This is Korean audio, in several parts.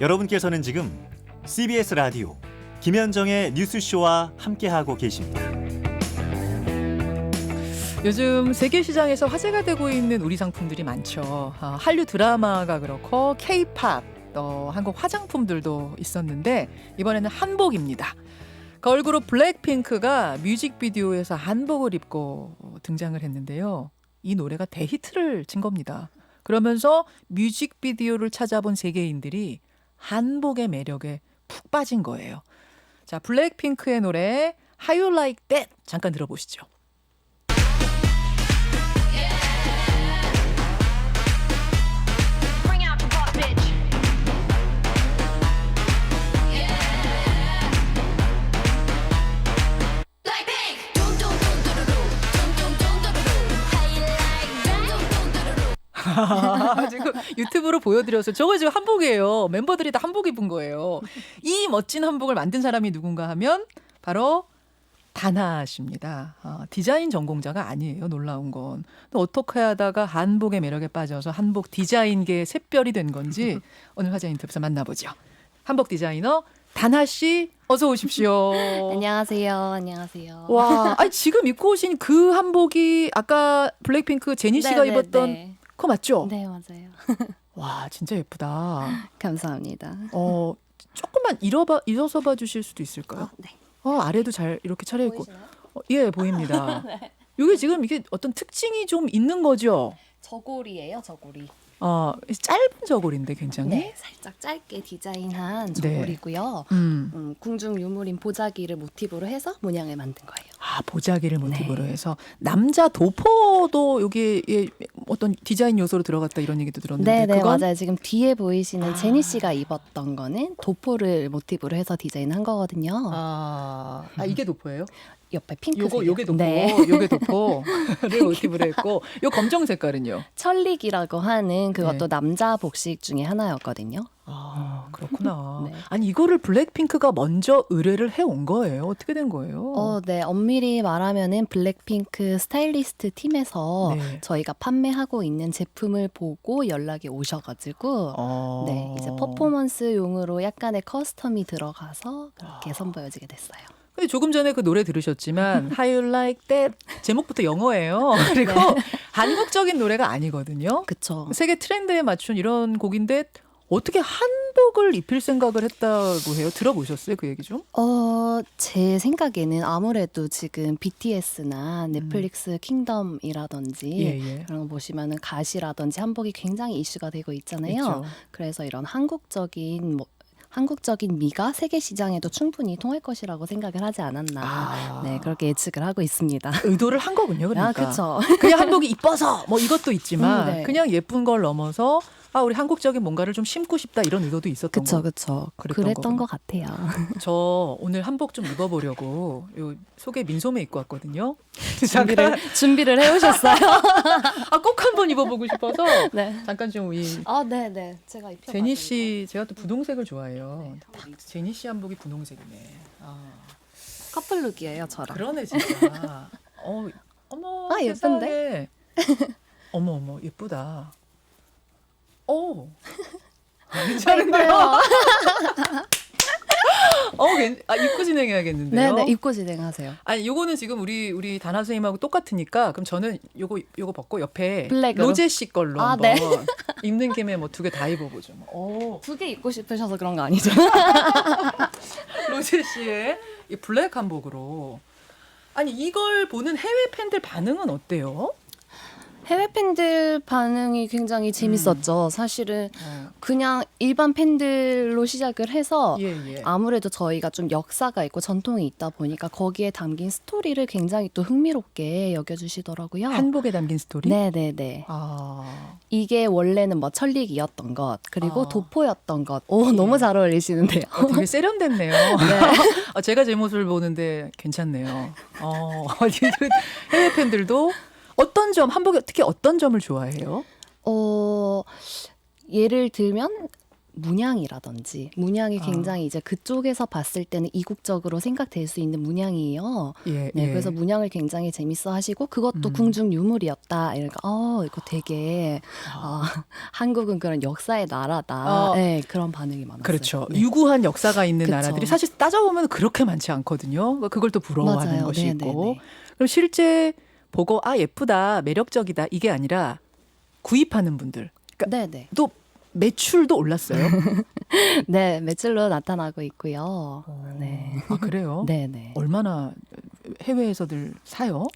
여러분께서는 지금 CBS 라디오 김현정의 뉴스쇼와 함께하고 계십니다. 요즘 세계 시장에서 화제가 되고 있는 우리 상품들이 많죠. 아, 한류 드라마가 그렇고 K-팝, 또 한국 화장품들도 있었는데 이번에는 한복입니다. 걸그룹 블랙핑크가 뮤직비디오에서 한복을 입고 등장을 했는데요. 이 노래가 대히트를 친 겁니다. 그러면서 뮤직비디오를 찾아본 세계인들이 한복의 매력에 푹 빠진 거예요. 자, 블랙핑크의 노래 How You Like That 잠깐 들어보시죠. 유튜브로 보여드려서 저거 지금 한복이에요. 멤버들이 다 한복 입은 거예요. 이 멋진 한복을 만든 사람이 누군가 하면 바로 다나 씨입니다. 아, 디자인 전공자가 아니에요. 놀라운 건. 또 어떻게 하다가 한복의 매력에 빠져서 한복 디자인계의 샛별이 된 건지 오늘 화제 인터뷰에서 만나보죠. 한복 디자이너 다나 씨 어서 오십시오. 안녕하세요. 안녕하세요. 와, 아니 지금 입고 오신 그 한복이 아까 블랙핑크 제니 씨가 네, 네, 입었던 네. 거 맞죠? 네, 맞아요. 와, 진짜 예쁘다. 감사합니다. 어, 조금만 일어봐 일어서 봐 주실 수도 있을까요? 네. 어, 아래도 잘 이렇게 차려 입고. 어, 예, 보입니다. 이게 지금 이게 어떤 특징이 좀 있는 거죠? 저고리예요, 저고리. 어, 짧은 저고리인데 굉장히. 네, 살짝 짧게 디자인한 네. 저고리고요. 음. 음, 궁중 유물인 보자기를 모티브로 해서 문양을 만든 거예요. 아, 보자기를 모티브로 네. 해서 남자 도포도 여기 에 어떤 디자인 요소로 들어갔다 이런 얘기도 들었는데 네, 네, 그건 맞아요. 지금 뒤에 보이시는 아. 제니 씨가 입었던 거는 도포를 모티브로 해서 디자인한 거거든요. 아, 아 이게 도포예요? 옆에 핑크색. 요거 요게 도포, 네. 요게 도포를 모티브로 했고 요 검정 색깔은요. 천릭이라고 하는 그것도 네. 남자 복식 중에 하나였거든요. 아 그렇구나. 네. 아니 이거를 블랙핑크가 먼저 의뢰를 해온 거예요. 어떻게 된 거예요? 어, 네. 엄밀히 말하면은 블랙핑크 스타일리스트 팀에서 네. 저희가 판매하고 있는 제품을 보고 연락이 오셔가지고 어. 네 이제 퍼포먼스용으로 약간의 커스텀이 들어가서 그렇게 선보여지게 됐어요. 근데 조금 전에 그 노래 들으셨지만 How You Like That 제목부터 영어예요. 그리고 한국적인 노래가 아니거든요. 그쵸. 세계 트렌드에 맞춘 이런 곡인데 어떻게 한복을 입힐 생각을 했다고 해요? 들어보셨어요 그 얘기 좀? 어, 제 생각에는 아무래도 지금 BTS나 넷플릭스 킹덤이라든지 음. 예, 예. 그런 거 보시면은 가시라든지 한복이 굉장히 이슈가 되고 있잖아요. 있죠. 그래서 이런 한국적인 뭐 한국적인 미가 세계 시장에도 충분히 통할 것이라고 생각을 하지 않았나. 아. 네, 그렇게 예측을 하고 있습니다. 의도를 한 거군요. 그러니까. 아, 그렇죠. 그냥 한복이 이뻐서 뭐 이것도 있지만 음, 네. 그냥 예쁜 걸 넘어서 아 우리 한국적인 뭔가를 좀 심고 싶다 이런 의도도 있었던 그쵸, 거. 그쵸. 그랬던 그랬던. 것 같아요. 저 오늘 한복 좀 입어보려고 요 속에 민소매 입고 왔거든요. 준비를, 준비를 해오셨어요? 아꼭 한번 입어보고 싶어서 네. 잠깐 좀 이 아, 네, 네. 제가 입혀 제니 씨 제가 또 분홍색을 좋아해요. 딱 제니 씨 한복이 분홍색이네. 아 커플룩이에요, 저랑. 그러네 진짜. 어 어머 아, 예쁜데? 세상에. 어머 어머 예쁘다. 오 괜찮은데요? 어, 괜, 아 입고 진행해야겠는데요. 네, 네. 입고 진행하세요. 아니 요거는 지금 우리 우리 다나 선생님하고 똑같으니까 그럼 저는 요거 요거 벗고 옆에 블랙으로? 로제 씨 걸로 아, 한번 네. 입는 김에 뭐 두 개 다 입어 보죠. 뭐. 오, 두 개 입고 싶으셔서 그런 거 아니죠? 로제 씨의 이 블랙 한복으로 아니 이걸 보는 해외 팬들 반응은 어때요? 해외 팬들 반응이 굉장히 재밌었죠. 사실은 그냥 일반 팬들로 시작을 해서 예 예. 아무래도 저희가 좀 역사가 있고 전통이 있다 보니까 거기에 담긴 스토리를 굉장히 또 흥미롭게 여겨주시더라고요. 한복에 담긴 스토리. 네네네. 아 이게 원래는 뭐 천릭이었던 것 그리고 아. 도포였던 것. 오 너무 잘 어울리시는데요. 어, 되게 세련됐네요. 어, 제가 제 모습을 보는데 괜찮네요. 어, 해외 팬들도 어떤 점 한복에 특히 어떤 점을 좋아해요? 어 예를 들면 문양이라든지 문양이 아. 굉장히 이제 그쪽에서 봤을 때는 이국적으로 생각될 수 있는 문양이에요. 예, 네, 예. 그래서 문양을 굉장히 재밌어 하시고 그것도 음. 궁중 유물이었다. 이러니까 어 이거 되게 아. 아, 한국은 그런 역사의 나라다. 어. 네, 그런 반응이 많았어요. 그렇죠. 네. 유구한 역사가 있는 그쵸. 나라들이 사실 따져보면 그렇게 많지 않거든요. 그걸 또 부러워하는 맞아요. 것이 네, 있고. 네, 네. 그럼 실제 보고 아 예쁘다, 매력적이다 이게 아니라 구입하는 분들 네, 네. 또 매출도 올랐어요. 네, 매출로 나타나고 있고요. 네. 아 그래요? 네, 네. 얼마나 해외에서들 사요?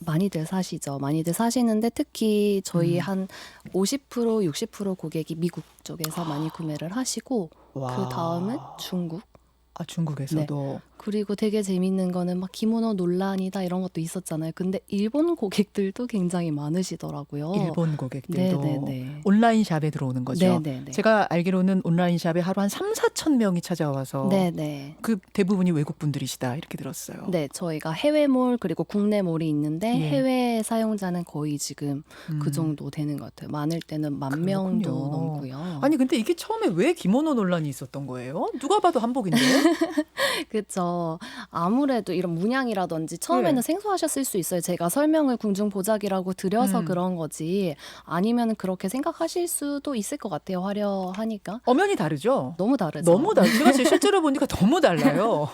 많이들 사시죠. 많이들 사시는데 특히 저희 음. 한50% 60% 고객이 미국 쪽에서 많이 구매를 하시고 와. 그 다음은 중국 아 중국에서도 그리고 되게 재밌는 거는 막 기모노 논란이다 이런 것도 있었잖아요. 근데 일본 고객들도 굉장히 많으시더라고요. 일본 고객들도 네네네. 온라인 샵에 들어오는 거죠. 네네네. 제가 알기로는 온라인 샵에 하루 한 3, 4천 명이 찾아와서 네네. 그 대부분이 외국 분들이시다 이렇게 들었어요. 네, 저희가 해외몰 그리고 국내몰이 있는데 예. 해외 사용자는 거의 지금 음. 그 정도 되는 것 같아요. 많을 때는 만 명도 그렇군요. 넘고요. 아니 근데 이게 처음에 왜 기모노 논란이 있었던 거예요? 누가 봐도 한복인데. 그렇죠. 아무래도 이런 문양이라든지 처음에는 네. 생소하셨을 수 있어요. 제가 설명을 궁중 보자기라고 드려서 음. 그런 거지. 아니면 그렇게 생각하실 수도 있을 것 같아요. 화려하니까. 엄연히 다르죠. 너무 다르죠. 너무 달라. 제가 실제로 보니까 너무 달라요.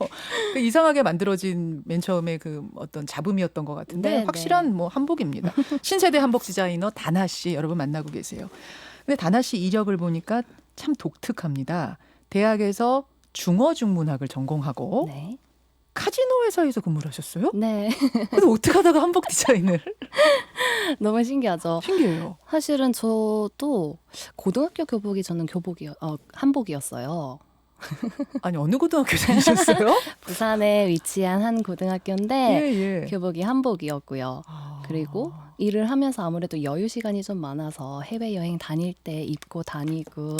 그 이상하게 만들어진 맨 처음에 그 어떤 잡음이었던 것 같은데 네, 확실한 뭐 한복입니다. 신세대 한복 디자이너 다나 씨 여러분 만나고 계세요. 근데 다나 씨 이력을 보니까 참 독특합니다. 대학에서 중어 중문학을 전공하고 네. 카지노 회사에서 근무를 하셨어요? 네. 근데 어떻게 하다가 한복 디자인을? 너무 신기하죠. 신기해요. 사실은 저도 고등학교 교복이 저는 교복이 어, 한복이었어요. 아니 어느 고등학교 다니셨어요? 부산에 위치한 한 고등학교인데 예, 예. 교복이 한복이었고요. 아. 그리고 일을 하면서 아무래도 여유 시간이 좀 많아서 해외 여행 다닐 때 입고 다니고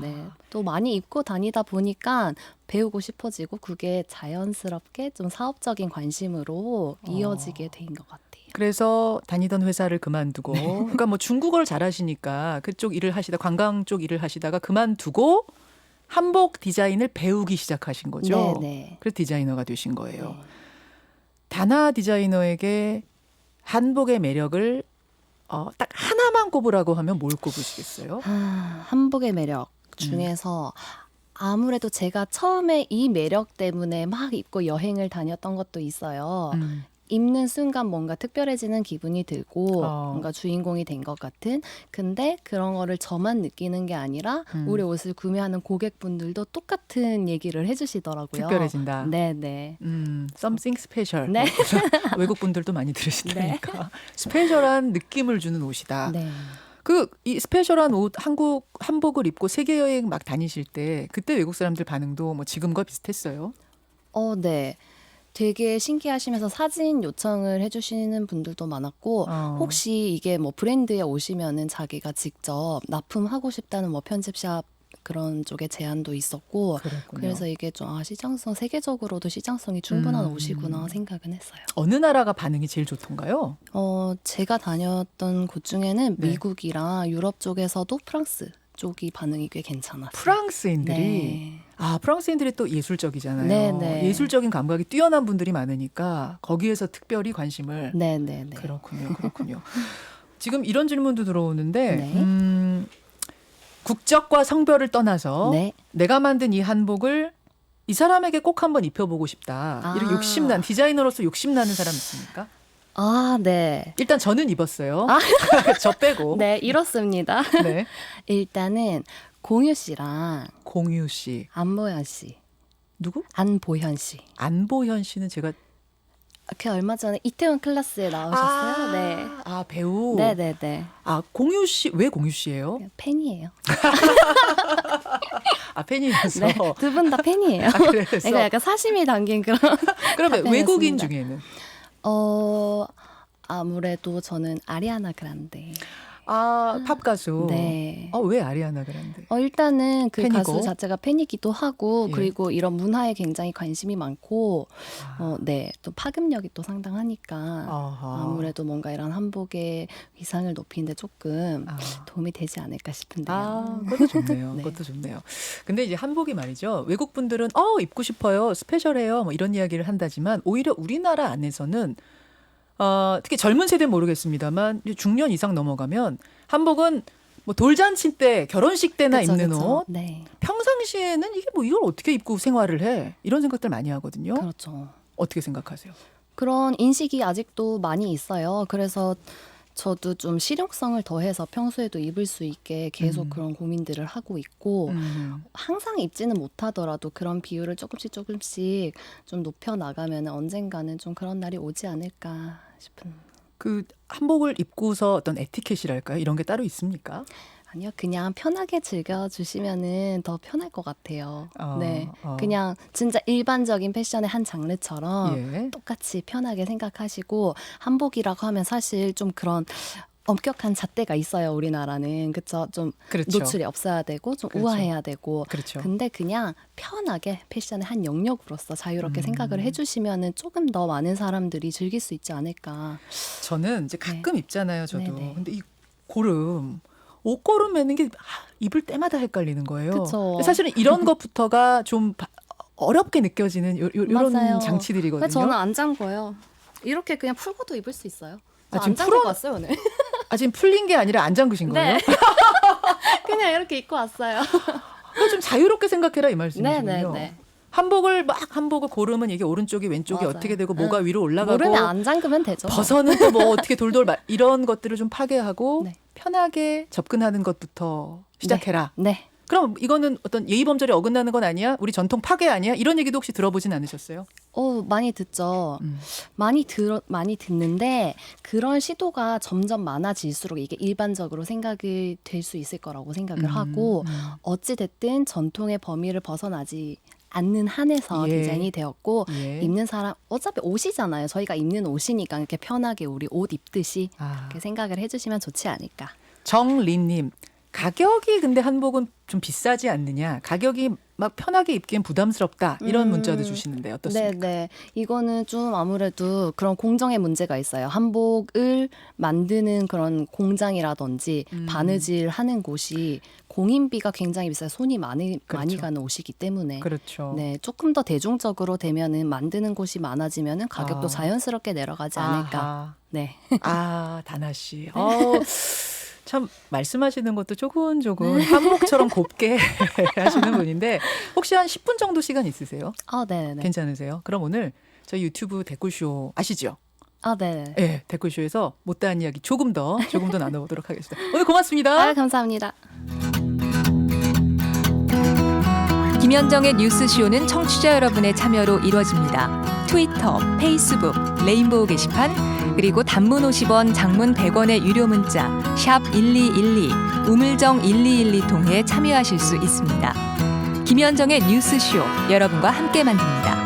네. 또 많이 입고 다니다 보니까 배우고 싶어지고 그게 자연스럽게 좀 사업적인 관심으로 이어지게 된 것 같아요. 그래서 다니던 회사를 그만두고 그러니까 뭐 중국어를 잘하시니까 그쪽 일을 하시다 관광 쪽 일을 하시다가 그만두고 한복 디자인을 배우기 시작하신 거죠. 네, 네. 그래서 디자이너가 되신 거예요. 네. 다나 디자이너에게 한복의 매력을 어, 딱 하나만 꼽으라고 하면 뭘 꼽으시겠어요? 아, 한복의 매력 중에서 아무래도 제가 처음에 이 매력 때문에 막 입고 여행을 다녔던 것도 있어요. 음. 입는 순간 뭔가 특별해지는 기분이 들고 어. 뭔가 주인공이 된 것 같은 근데 그런 거를 저만 느끼는 게 아니라 음. 우리 옷을 구매하는 고객분들도 똑같은 얘기를 해주시더라고요. 특별해진다. 네네. 음, something special. 네. 외국 분들도 많이 들으시다니까. 스페셜한 느낌을 주는 옷이다. 네. 그이 스페셜한 옷 한국 한복을 입고 세계 여행 막 다니실 때 그때 외국 사람들 반응도 뭐 지금과 비슷했어요. 어, 네. 되게 신기하시면서 사진 요청을 해주시는 분들도 많았고 어. 혹시 이게 뭐 브랜드에 오시면은 자기가 직접 납품하고 싶다는 뭐 편집샵 그런 쪽에 제안도 있었고 그랬군요. 그래서 이게 좀 아, 시장성 세계적으로도 시장성이 충분한 음. 옷이구나 생각은 했어요. 어느 나라가 반응이 제일 좋던가요? 어 제가 다녔던 곳 중에는 네. 미국이랑 유럽 쪽에서도 프랑스 쪽이 반응이 꽤 괜찮았어요. 프랑스인들이 네. 아 프랑스인들이 또 예술적이잖아요. 네, 네. 예술적인 감각이 뛰어난 분들이 많으니까 거기에서 특별히 관심을 네, 네, 네. 그렇군요, 그렇군요. 지금 이런 질문도 들어오는데 네. 음, 국적과 성별을 떠나서 네. 내가 만든 이 한복을 이 사람에게 꼭 한번 입혀보고 싶다. 아. 이런 욕심난 디자이너로서 욕심나는 사람 있습니까? 아, 네. 일단 저는 입었어요. 저 빼고. 네, 이렇습니다. 네. 일단은 공유 씨랑 공유 씨 안보현 씨, 누구? 안보현 씨. 안보현 씨는 제가 그 얼마 전에 이태원 클래스에 나오셨어요? 아, 네. 아 배우. 네, 네, 네. 아 공유 씨 왜 공유 씨예요? 팬이에요. 아 팬이라서. 네, 두 분 다 팬이에요. 아, 그래서 그러니까 약간 사심이 담긴 그런. 그러면 답변이었습니다. 외국인 중에는 어 아무래도 저는 아리아나 그란데. 아, 팝 가수. 네. 어, 왜 아리아나 그란데? 어, 일단은 그 팬이고. 가수 자체가 팬이기도 하고 예. 그리고 이런 문화에 굉장히 관심이 많고 아. 어, 네, 또 파급력이 또 상당하니까 아하. 아무래도 뭔가 이런 한복의 위상을 높이는데 조금 아. 도움이 되지 않을까 싶은데요. 아, 그것도 좋네요. 네. 그것도 좋네요. 근데 이제 한복이 말이죠. 외국 분들은 어 입고 싶어요, 스페셜해요, 뭐 이런 이야기를 한다지만 오히려 우리나라 안에서는 어, 특히 젊은 세대 는 모르겠습니다만 이제 중년 이상 넘어가면 한복은 뭐 돌잔치 때, 결혼식 때나 그쵸, 입는 그쵸. 옷. 네, 평상시에는 이게 뭐 이걸 어떻게 입고 생활을 해? 이런 생각들 많이 하거든요. 그렇죠. 어떻게 생각하세요? 그런 인식이 아직도 많이 있어요. 그래서 저도 좀 실용성을 더해서 평소에도 입을 수 있게 계속 음. 그런 고민들을 하고 있고 음. 항상 입지는 못하더라도 그런 비율을 조금씩 조금씩 좀 높여 나가면 언젠가는 좀 그런 날이 오지 않을까 싶은. 그 한복을 입고서 어떤 에티켓이랄까요? 이런 게 따로 있습니까? 아니요, 그냥 편하게 즐겨 주시면은 더 편할 것 같아요. 어, 네, 어. 그냥 진짜 일반적인 패션의 한 장르처럼 예. 똑같이 편하게 생각하시고 한복이라고 하면 사실 좀 그런 엄격한 잣대가 있어요 우리나라는 그쵸 좀 그렇죠. 노출이 없어야 되고 좀 그렇죠. 우아해야 되고 그렇죠. 근데 그냥 편하게 패션의 한 영역으로서 자유롭게 음. 생각을 해주시면은 조금 더 많은 사람들이 즐길 수 있지 않을까 저는 이제 가끔 입잖아요, 저도. 네, 네. 근데 이 고름 옷고름 매는 게 아, 입을 때마다 헷갈리는 거예요. 그쵸. 사실은 이런 것부터가 좀 바- 어렵게 느껴지는 요, 요, 이런. 장치들이거든요. 저는 안 잠궈요 이렇게 그냥 풀고도 입을 수 있어요 아, 저 지금 풀어- 왔어요 오늘 아, 지금 풀린 게 아니라 안 잠그신 거예요? 네 그냥 이렇게 입고 왔어요 좀 자유롭게 생각해라 이 말씀이시군요. 네네네 한복을 막 한복을 고르면 이게 오른쪽이 왼쪽이 맞아요. 어떻게 되고 뭐가 위로 올라가고 모르면 안 잠그면 되죠 벗어는 또 뭐 어떻게 돌돌 말 이런 것들을 좀 파괴하고 네. 편하게 접근하는 것부터 시작해라. 네 그럼 이거는 어떤 예의 범절에 어긋나는 건 아니야? 우리 전통 파괴 아니야? 이런 얘기도 혹시 들어보진 않으셨어요? 어, 많이 듣죠. 음. 많이 들어 많이 듣는데 그런 시도가 점점 많아질수록 이게 일반적으로 생각이 될 수 있을 거라고 생각을 음, 하고 음. 어찌 됐든 전통의 범위를 벗어나지 않는 한에서 예. 디자인이 되었고 예. 입는 사람 어차피 옷이잖아요. 저희가 입는 옷이니까 이렇게 편하게 우리 옷 입듯이 아, 이렇게 생각을 해주시면 좋지 않을까. 정린님 가격이 근데 한복은 좀 비싸지 않느냐? 가격이 막 편하게 입기엔 부담스럽다 이런 음. 문자도 주시는데 어떻습니까? 네, 네. 이거는 좀 아무래도 그런 공정의 문제가 있어요. 한복을 만드는 그런 공장이라든지 음. 바느질 하는 곳이 공인비가 굉장히 비싸요. 손이 많이 많이 그렇죠. 가는 옷이기 때문에. 그렇죠. 네, 조금 더 대중적으로 되면은 만드는 곳이 많아지면은 가격도 아. 자연스럽게 내려가지 않을까. 아하. 네. 아, 다나 씨. 어, 참 말씀하시는 것도 조근조근 한복처럼 곱게 하시는 분인데 혹시 한 10분 정도 시간 있으세요? 아, 네, 네. 괜찮으세요? 그럼 오늘 저희 유튜브 댓글쇼 아시죠? 아, 네. 예, 네, 댓글쇼에서 못다한 이야기 조금 더 조금 더 나눠보도록 하겠습니다. 오늘 고맙습니다. 아, 감사합니다. 김현정의 뉴스쇼는 청취자 여러분의 참여로 이루어집니다. 트위터, 페이스북, 레인보우 게시판, 그리고 단문 50원, 장문 100원의 유료 문자 샵 1212, 우물정 1212 통해 참여하실 수 있습니다. 김현정의 뉴스쇼 여러분과 함께 만듭니다.